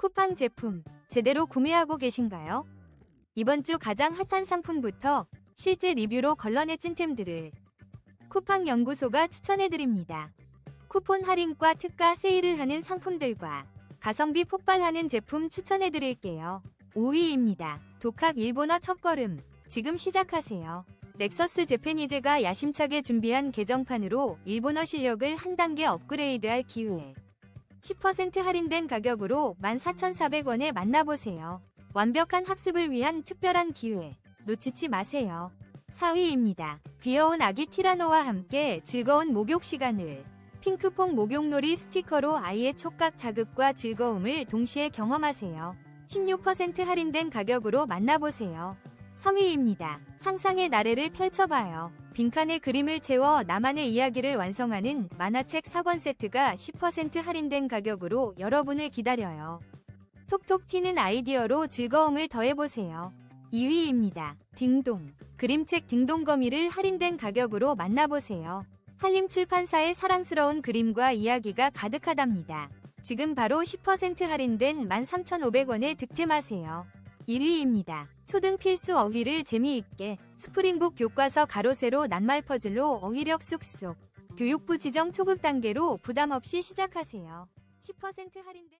쿠팡 제품 제대로 구매하고 계신가요? 이번 주 가장 핫한 상품부터 실제 리뷰로 걸러내 찐템들을 쿠팡 연구소가 추천해드립니다. 쿠폰 할인과 특가 세일을 하는 상품들과 가성비 폭발하는 제품 추천해드릴게요. 5위입니다. 독학 일본어 첫걸음 지금 시작하세요. 넥서스 재패니즈가 야심차게 준비한 개정판으로 일본어 실력을 한 단계 업그레이드할 기회. 10% 할인된 가격으로 14,400원에 만나보세요. 완벽한 학습을 위한 특별한 기회. 놓치지 마세요. 4위입니다. 귀여운 아기 티라노와 함께 즐거운 목욕 시간을. 핑크퐁 목욕놀이 스티커로 아이의 촉각 자극과 즐거움을 동시에 경험하세요. 16% 할인된 가격으로 만나보세요. 3위입니다. 상상의 나래를 펼쳐봐요. 빈칸에 그림을 채워 나만의 이야기를 완성하는 만화책 4권 세트가 10% 할인된 가격으로 여러분을 기다려요. 톡톡 튀는 아이디어로 즐거움을 더해보세요. 2위입니다. 딩동. 그림책 딩동 거미를 할인된 가격으로 만나보세요. 한림 출판사의 사랑스러운 그림과 이야기가 가득하답니다. 지금 바로 10% 할인된 13,500원에 득템하세요. 1위입니다. 초등 필수 어휘를 재미있게 스프링북 교과서 가로세로 낱말 퍼즐로 어휘력 쑥쑥 교육부 지정 초급 단계로 부담 없이 시작하세요. 10% 할인된